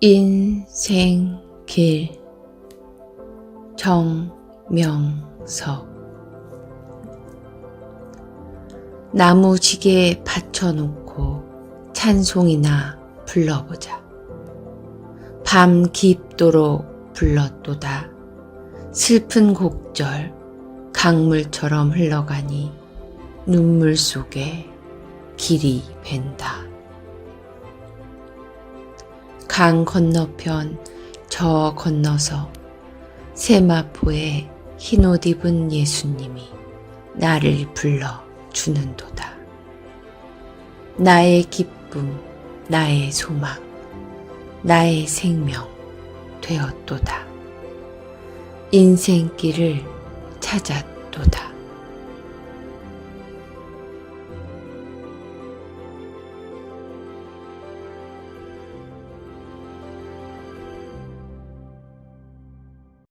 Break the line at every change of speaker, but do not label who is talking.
인생길 정명석 나무지게 받쳐놓고 찬송이나 불러보자. 밤 깊도록 불렀도다. 슬픈 곡절 강물처럼 흘러가니 눈물 속에 길이 밴다. 강 건너편 저 건너서 세마포에 흰옷 입은 예수님이 나를 불러 주는도다. 나의 기쁨, 나의 소망, 나의 생명 되었도다. 인생길을 찾았도다.